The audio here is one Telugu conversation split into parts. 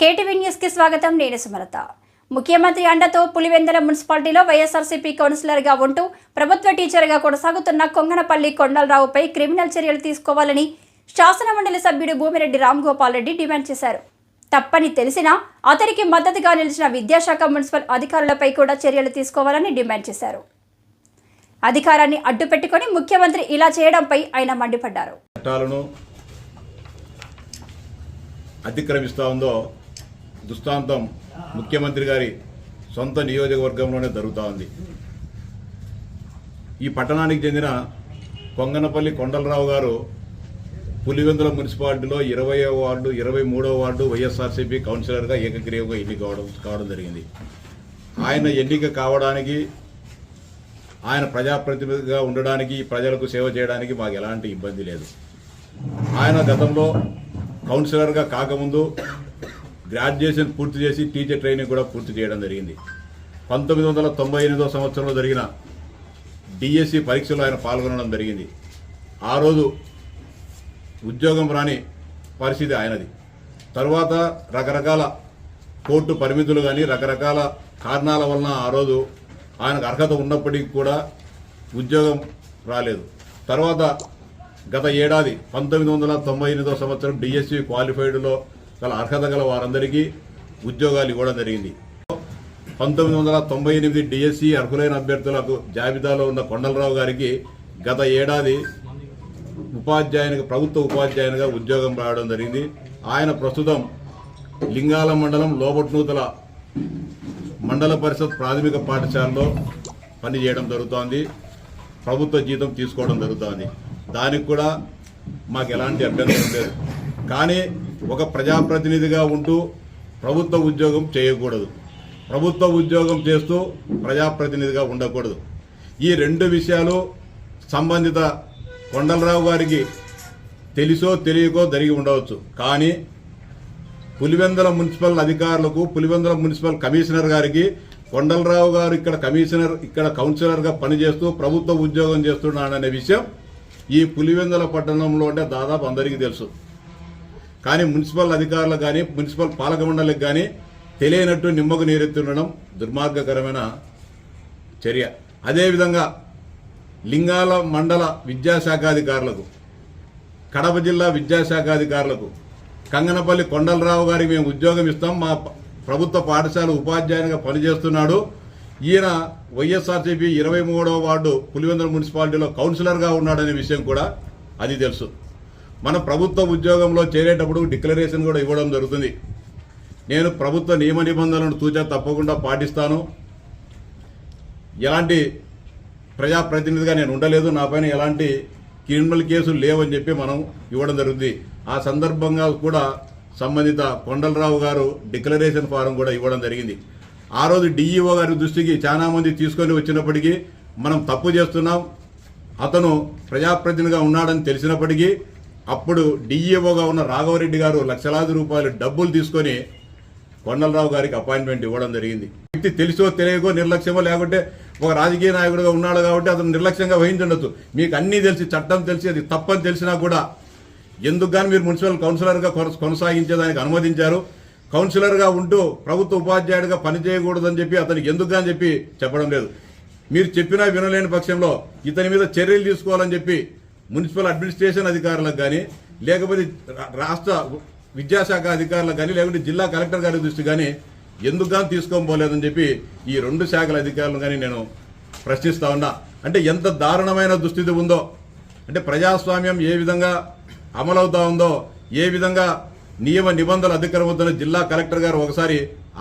కేటీవీ న్యూస్కి స్వాగతం. నేను సుమలత. ముఖ్యమంత్రి అండతో పులివెందల మున్సిపాలిటీలో వైఎస్ఆర్సీపీ కౌన్సిలర్గా ఉంటూ ప్రభుత్వ టీచర్గా కొనసాగుతున్న కొంగనపల్లి కొండలరావుపై క్రిమినల్ చర్యలు తీసుకోవాలని శాసనమండలి సభ్యుడు భూమిరెడ్డి రామ్ గోపాల్ రెడ్డి డిమాండ్ చేశారు. తప్పని తెలిసినా అతనికి మద్దతుగా నిలిచిన విద్యాశాఖ మున్సిపల్ అధికారులపై కూడా చర్యలు తీసుకోవాలని డిమాండ్ చేశారు. అధికారాన్ని అడ్డుపెట్టుకొని ముఖ్యమంత్రి ఇలా చేయడంపై ఆయన మండిపడ్డారు. అతిక్రమిస్తూ ఉందో దుస్తాంతం ముఖ్యమంత్రి గారి సొంత నియోజకవర్గంలోనే జరుగుతూ ఉంది. ఈ పట్టణానికి చెందిన కొంగనపల్లి కొండలరావు గారు పులివెందుల మున్సిపాలిటీలో ఇరవై వార్డు ఇరవై మూడవ వార్డు వైఎస్ఆర్సీపీ కౌన్సిలర్గా ఏకగ్రీవంగా ఎన్నిక కావడం కావడం జరిగింది. ఆయన ఎన్నిక కావడానికి ఆయన ప్రజాప్రతినిధిగా ఉండడానికి ప్రజలకు సేవ చేయడానికి మాకు ఎలాంటి ఇబ్బంది లేదు. ఆయన గతంలో కౌన్సిలర్గా కాకముందు గ్రాడ్యుయేషన్ పూర్తి చేసి టీచర్ ట్రైనింగ్ కూడా పూర్తి చేయడం జరిగింది. పంతొమ్మిది వందల తొంభై ఎనిమిదో సంవత్సరంలో జరిగిన డిఎస్సి పరీక్షలో ఆయన పాల్గొనడం జరిగింది. ఆ రోజు ఉద్యోగం రాని పరిస్థితి ఆయనది. తర్వాత రకరకాల కోర్టు పరిమితులు కానీ రకరకాల కారణాల వలన ఆ రోజు ఆయనకు అర్హత ఉన్నప్పటికీ కూడా ఉద్యోగం రాలేదు. తర్వాత గత ఏడాది పంతొమ్మిది వందల తొంభై ఎనిమిదో సంవత్సరం డిఎస్సి క్వాలిఫైడ్లో గల అర్హత గల వారందరికీ ఉద్యోగాలు ఇవ్వడం జరిగింది. పంతొమ్మిది వందల తొంభై ఎనిమిది డిఎస్సి అర్హులైన అభ్యర్థులకు జాబితాలో ఉన్న కొండలరావు గారికి గత ఏడాది ఉపాధ్యాయునిగా ప్రభుత్వ ఉపాధ్యాయునిగా ఉద్యోగం రావడం జరిగింది. ఆయన ప్రస్తుతం లింగాల మండలం లోబట్నూతల మండల పరిషత్ ప్రాథమిక పాఠశాలలో పనిచేయడం జరుగుతోంది. ప్రభుత్వ జీతం తీసుకోవడం జరుగుతోంది. దానికి కూడా మాకు ఎలాంటి అభ్యంతరం లేదు. కానీ ఒక ప్రజాప్రతినిధిగా ఉంటూ ప్రభుత్వ ఉద్యోగం చేయకూడదు. ప్రభుత్వ ఉద్యోగం చేస్తూ ప్రజాప్రతినిధిగా ఉండకూడదు. ఈ రెండు విషయాలు సంబంధిత కొండలరావు గారికి తెలుసో తెలియకో జరిగి ఉండవచ్చు. కానీ పులివెందుల మున్సిపల్ అధికారులకు పులివెందుల మున్సిపల్ కమిషనర్ గారికి కొండలరావు గారు ఇక్కడ కమిషనర్ ఇక్కడ కౌన్సిలర్గా పనిచేస్తూ ప్రభుత్వ ఉద్యోగం చేస్తున్నాడనే విషయం ఈ పులివెందుల పట్టణంలో అంటే దాదాపు అందరికీ తెలుసు. కానీ మున్సిపల్ అధికారులకు కానీ మున్సిపల్ పాలక మండలికి కానీ తెలియనట్టు నిమ్మకు నీరెత్తుండడం దుర్మార్గకరమైన చర్య. అదేవిధంగా లింగాల మండల విద్యాశాఖాధికారులకు కడప జిల్లా విద్యాశాఖాధికారులకు కంగనపల్లి కొండలరావు గారికి మేము ఉద్యోగం ఇస్తాం. మా ప్రభుత్వ పాఠశాల ఉపాధ్యాయునిగా పనిచేస్తున్నాడు. ఈయన వైఎస్ఆర్సీపీ ఇరవై మూడవ వార్డు పులివెందుల మున్సిపాలిటీలో కౌన్సిలర్గా ఉన్నాడనే విషయం కూడా అది తెలుసు. మన ప్రభుత్వ ఉద్యోగంలో చేరేటప్పుడు డిక్లరేషన్ కూడా ఇవ్వడం జరుగుతుంది. నేను ప్రభుత్వ నియమ నిబంధనలను తూచా తప్పకుండా పాటిస్తాను. ఎలాంటి ప్రజాప్రతినిధిగా నేను ఉండలేదు. నా పైన ఎలాంటి క్రిమినల్ కేసులు లేవని చెప్పి మనం ఇవ్వడం జరుగుతుంది. ఆ సందర్భంగా కూడా సంబంధిత కొండలరావు గారు డిక్లరేషన్ ఫారం కూడా ఇవ్వడం జరిగింది. ఆ రోజు డిఈఓ గారి దృష్టికి చాలామంది తీసుకొని వచ్చినప్పటికీ మనం తప్పు చేస్తున్నాం. అతను ప్రజాప్రతినిధిగా ఉన్నాడని తెలిసినప్పటికీ అప్పుడు డిఈఓగా ఉన్న రాఘవరెడ్డి గారు లక్షలాది రూపాయలు డబ్బులు తీసుకొని కొండలరావు గారికి అపాయింట్మెంట్ ఇవ్వడం జరిగింది. వ్యక్తి తెలుసో తెలియకో నిర్లక్ష్యమో లేకుంటే ఒక రాజకీయ నాయకుడుగా ఉన్నాడు కాబట్టి అతను నిర్లక్ష్యంగా వహించుండొచ్చు. మీకు అన్నీ తెలిసి చట్టం తెలిసి అది తప్పని తెలిసినా కూడా ఎందుకు కానీ మీరు మున్సిపల్ కౌన్సిలర్గా కొనసాగించేదానికి అనుమతించారు. కౌన్సిలర్గా ఉంటూ ప్రభుత్వ ఉపాధ్యాయుడిగా పనిచేయకూడదని చెప్పి అతనికి ఎందుకు కానీ చెప్పి చెప్పడం లేదు. మీరు చెప్పినా వినలేని పక్షంలో ఇతని మీద చర్యలు తీసుకోవాలని చెప్పి మున్సిపల్ అడ్మినిస్ట్రేషన్ అధికారులకు కానీ లేకపోతే రాష్ట్ర విద్యాశాఖ అధికారులకు కానీ లేకుంటే జిల్లా కలెక్టర్ గారి దృష్టి కానీ ఎందుకు కానీ తీసుకోకపోలేదని చెప్పి ఈ రెండు శాఖల అధికారులను కానీ నేను ప్రశ్నిస్తా ఉన్నా. అంటే ఎంత దారుణమైన దుస్థితి ఉందో అంటే ప్రజాస్వామ్యం ఏ విధంగా అమలవుతా ఉందో ఏ విధంగా నియమ నిబంధనలు అధిక్రమవుతున్న జిల్లా కలెక్టర్ గారు ఒకసారి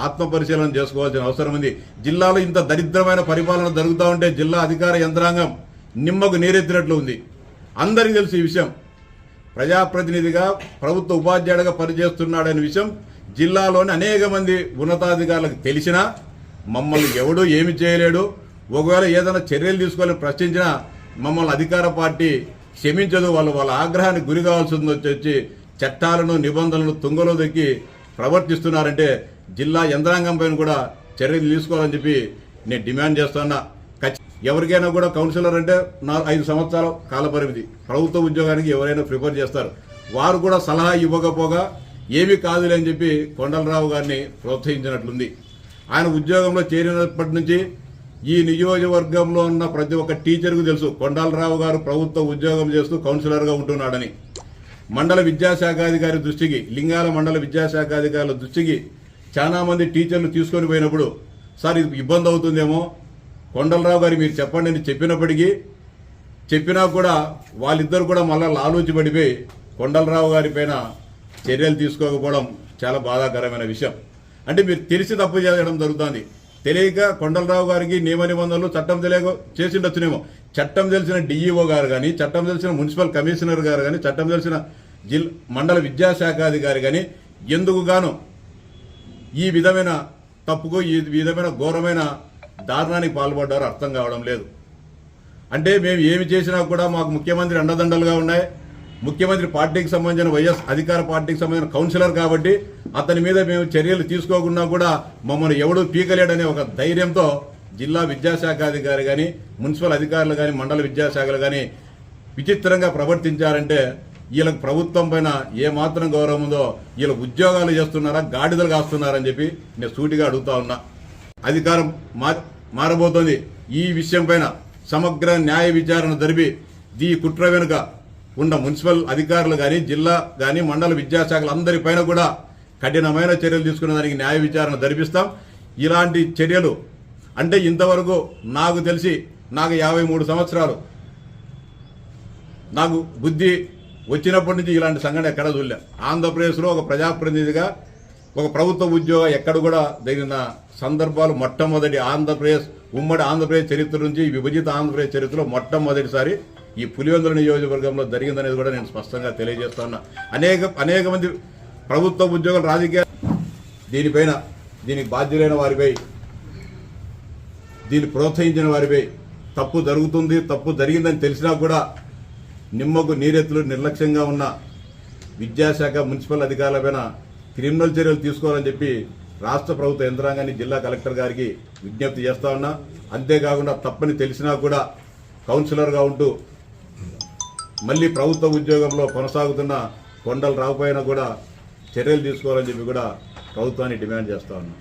ఆత్మ పరిశీలన చేసుకోవాల్సిన అవసరం ఉంది. జిల్లాలో ఇంత దరిద్రమైన పరిపాలన జరుగుతూ ఉంటే జిల్లా అధికార యంత్రాంగం నిమ్మకు నీరెత్తినట్లు ఉంది. అందరికీ తెలుసు ఈ విషయం. ప్రజాప్రతినిధిగా ప్రభుత్వ ఉపాధ్యాయుడిగా పనిచేస్తున్నాడనే విషయం జిల్లాలోని అనేక మంది ఉన్నతాధికారులకు తెలిసినా మమ్మల్ని ఎవడూ ఏమి చేయలేడు. ఒకవేళ ఏదైనా చర్యలు తీసుకోవాలని ప్రశ్నించినా మమ్మల్ని అధికార పార్టీ క్షమించదు. వాళ్ళు వాళ్ళ ఆగ్రహానికి గురి కావాల్సింది వచ్చి చట్టాలను నిబంధనలను తుంగలో దొక్కి ప్రవర్తిస్తున్నారంటే జిల్లా యంత్రాంగం పైన కూడా చర్యలు తీసుకోవాలని చెప్పి నేను డిమాండ్ చేస్తున్నా. ఎవరికైనా కూడా కౌన్సిలర్ అంటే నా ఐదు సంవత్సరాల కాలపరిమితి ప్రభుత్వ ఉద్యోగానికి ఎవరైనా ప్రిఫర్ చేస్తారు. వారు కూడా సలహా ఇవ్వకపోగా ఏమీ కాదులే అని చెప్పి కొండలరావు గారిని ప్రోత్సహించినట్లుంది. ఆయన ఉద్యోగంలో చేరినప్పటి నుంచి ఈ నియోజకవర్గంలో ఉన్న ప్రతి ఒక్క టీచర్కు తెలుసు కొండలరావు గారు ప్రభుత్వ ఉద్యోగం చేస్తూ కౌన్సిలర్గా ఉంటున్నాడని. మండల విద్యాశాఖాధికారి దృష్టికి లింగాల మండల విద్యాశాఖాధికారుల దృష్టికి చాలామంది టీచర్లు తీసుకొని పోయినప్పుడు సార్ ఇది ఇబ్బంది అవుతుందేమో కొండలరావు గారు మీరు చెప్పండి అని చెప్పినప్పటికీ చెప్పినా కూడా వాళ్ళిద్దరు కూడా మళ్ళా లాలూచి పడిపోయి కొండలరావు గారి పైన చర్యలు తీసుకోకపోవడం చాలా బాధాకరమైన విషయం. అంటే మీరు తెలిసి తప్పు చేయడం జరుగుతుంది. తెలియక కొండలరావు గారికి నియమ నిబంధనలు చట్టం తెలియక చేసిండొచ్చునేమో. చట్టం తెలిసిన డిఈఓ గారు కానీ చట్టం తెలిసిన మున్సిపల్ కమిషనర్ గారు కానీ చట్టం తెలిసిన జిల్ మండల విద్యాశాఖాధికారి కానీ ఎందుకు గాను ఈ విధమైన తప్పుకు ఈ విధమైన ఘోరమైన దారుణానికి పాల్పడ్డారో అర్థం కావడం లేదు. అంటే మేము ఏమి చేసినా కూడా మాకు ముఖ్యమంత్రి అండదండలుగా ఉన్నాయి. ముఖ్యమంత్రి పార్టీకి సంబంధించిన వైఎస్ అధికార పార్టీకి సంబంధించిన కౌన్సిలర్ కాబట్టి అతని మీద మేము చర్యలు తీసుకోకుండా కూడా మమ్మల్ని ఎవడు పీకలేడనే ఒక ధైర్యంతో జిల్లా విద్యాశాఖ అధికారి కానీ మున్సిపల్ అధికారులు కానీ మండల విద్యాశాఖలు కానీ విచిత్రంగా ప్రవర్తించారంటే వీళ్ళకి ప్రభుత్వం పైన ఏమాత్రం గౌరవం ఉందో వీళ్ళ ఉద్యోగాలు చేస్తున్నారా గాడిదలు కాస్తున్నారని చెప్పి నేను సూటిగా అడుగుతా ఉన్నా. అధికారం మారబోతోంది. ఈ విషయం పైన సమగ్ర న్యాయ విచారణ జరిపి ఈ కుట్ర వెనుక ఉన్న మున్సిపల్ అధికారులు కానీ జిల్లా కానీ మండల విద్యాశాఖలు అందరిపైన కూడా కఠినమైన చర్యలు తీసుకునే దానికి న్యాయ విచారణ జరిపిస్తాం. ఇలాంటి చర్యలు అంటే ఇంతవరకు నాకు తెలిసి నాకు యాభై మూడు సంవత్సరాలు. నాకు బుద్ధి వచ్చినప్పటి నుంచి ఇలాంటి సంఘటన ఎక్కడ చూడలే. ఆంధ్రప్రదేశ్లో ఒక ప్రజాప్రతినిధిగా ఒక ప్రభుత్వ ఉద్యోగం ఎక్కడ కూడా జరిగిన సందర్భాలు మొట్టమొదటి ఆంధ్రప్రదేశ్ ఉమ్మడి ఆంధ్రప్రదేశ్ చరిత్ర నుంచి విభజిత ఆంధ్రప్రదేశ్ చరిత్రలో మొట్టమొదటిసారి ఈ పులివెందుల నియోజకవర్గంలో జరిగిందనేది కూడా నేను స్పష్టంగా తెలియజేస్తున్నా అనేక అనేక మంది ప్రభుత్వ ఉద్యోగులు రాజకీయ దీనిపైన దీనికి బాధ్యులైన వారిపై దీన్ని ప్రోత్సహించిన వారిపై తప్పు జరుగుతుంది తప్పు జరిగిందని తెలిసినా కూడా నిమ్మకు నీరెత్తులు నిర్లక్ష్యంగా ఉన్న విద్యాశాఖ మున్సిపల్ అధికారులపైన క్రిమినల్ చర్యలు తీసుకోవాలని చెప్పి రాష్ట్ర ప్రభుత్వ యంత్రాంగాన్ని జిల్లా కలెక్టర్ గారికి విజ్ఞప్తి చేస్తా ఉన్నా. అంతేకాకుండా తప్పని తెలిసినా కూడా కౌన్సిలర్గా ఉంటూ మళ్ళీ ప్రభుత్వ ఉద్యోగంలో కొనసాగుతున్న కొండలు రాకపోయినా కూడా చర్యలు తీసుకోవాలని చెప్పి కూడా ప్రభుత్వాన్ని డిమాండ్ చేస్తా ఉన్నాం.